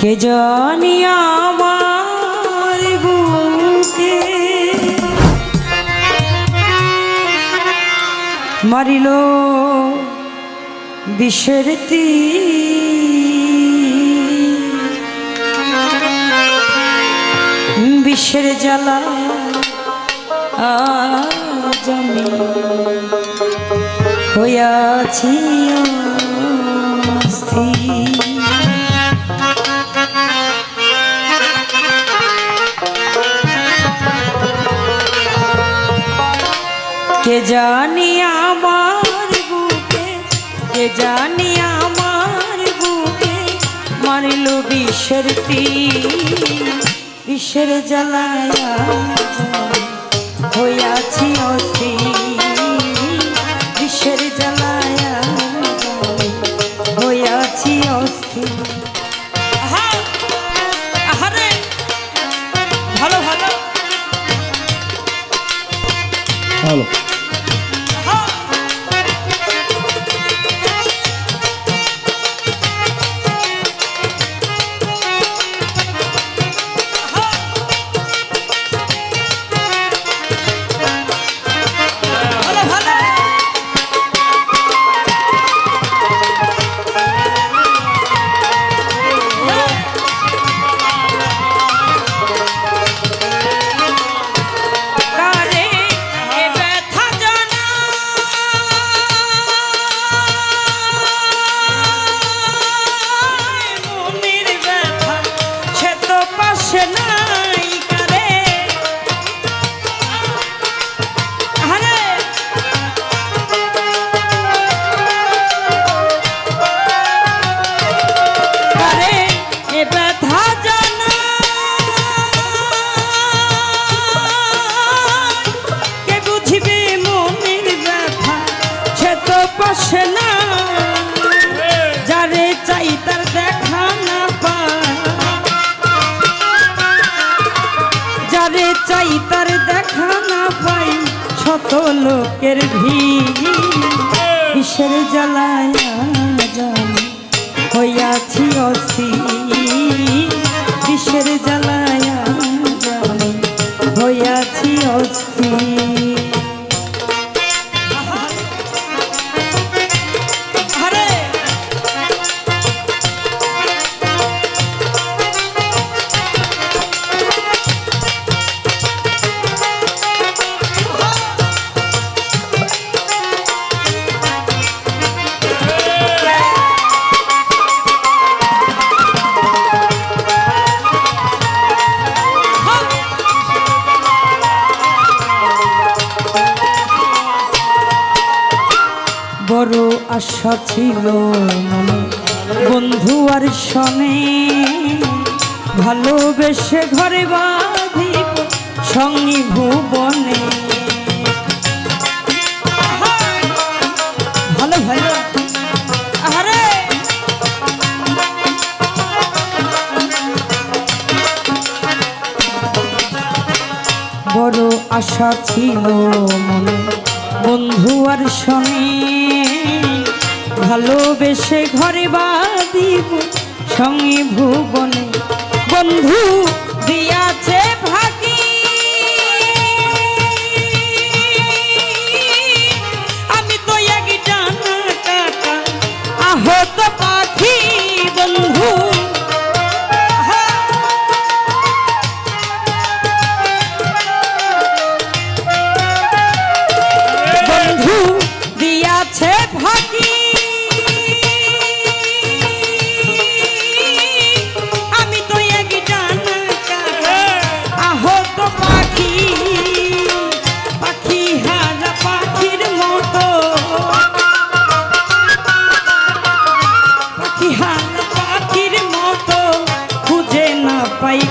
কে জানি আমার বুকে মারিল বিষের। বিষের জ্বালা আজ আমি হইয়াছি অস্থির। কে জানি আমার বুকে কে জানি আমার বুকে মারিল বিষের বিষের জ্বালায় হইয়াছি অস্থির বিষের জ্বালায় হইয়াছি ভালো ভালো। ভালো। চাই তার দেখা না পাই শত লোকের ভিড়। জ্বালায় জানি হইয়াছি অস্থির। আশা ছিল বন্ধু আর শনে ভালোবেসে ঘরে বাঁধিব সঙ্গী ভুবনে। ভালো বড় আশা ছিল মনে। বন্ধু আর শনি ভালোবেসে ঘরে বাঁধিব সঙ্গে ভুবনে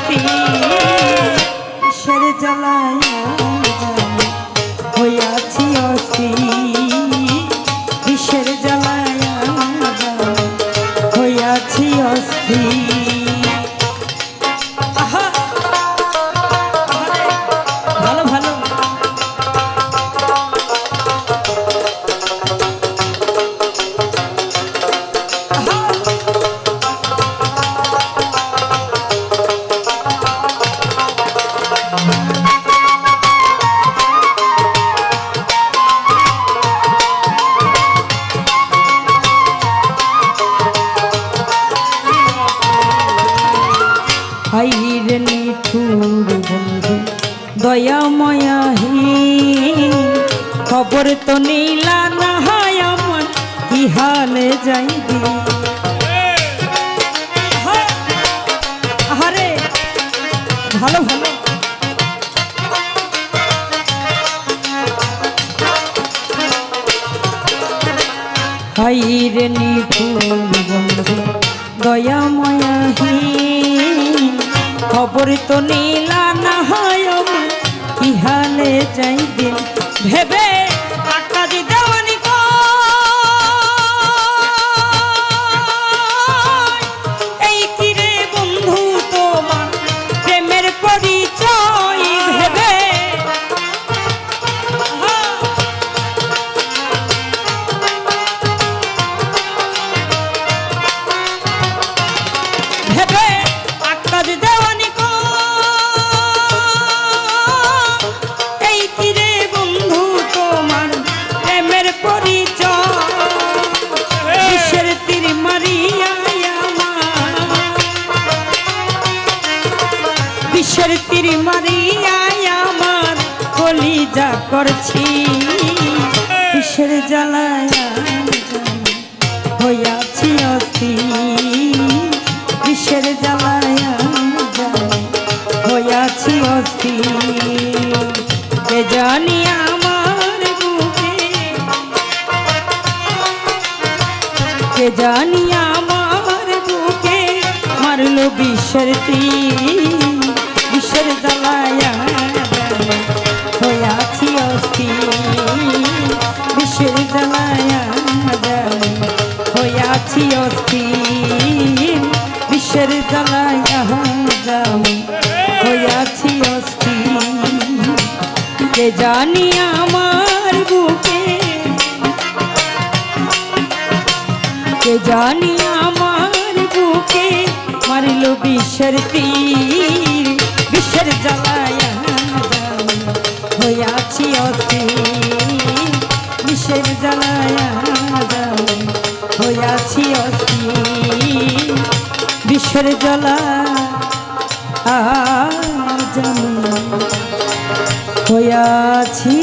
পাইতি কিসের জ্বালায় হইয়াছি অস্থির কিসের জ্বালায় হইয়াছি অস্থির নিঠুর বন্ধু দয়াময়াহি খবর তো নীলা না হয় আমার, কি হালে যাইবি? আহারে, ভালো ভালো। হাইরে নিঠুর বন্ধু দয়াময়াহি খবর তো নীলা না হয় ইহালে কি হালে যাইবে। ভেবে বিশ্বের তীর মারিয়া আমার কলিজা করছি। বিশ্বের জ্বালায় হইয়াছি অতি বিশ্বের জ্বালায় হইয়াছি অতি জানি আমার বুকে? কে জানি আমার বুকে? মারলো বিশ্বের তীর। কে জানি আমার বুকে কে জানি আমার বুকে মারিল বিশ্বের তীর বিশ্বের জ্বালায় হইয়াছি অস্থির বিশ্বের জ্বালায় হইয়াছি অস্থির বিশ্বের জ্বালা হইয়াছি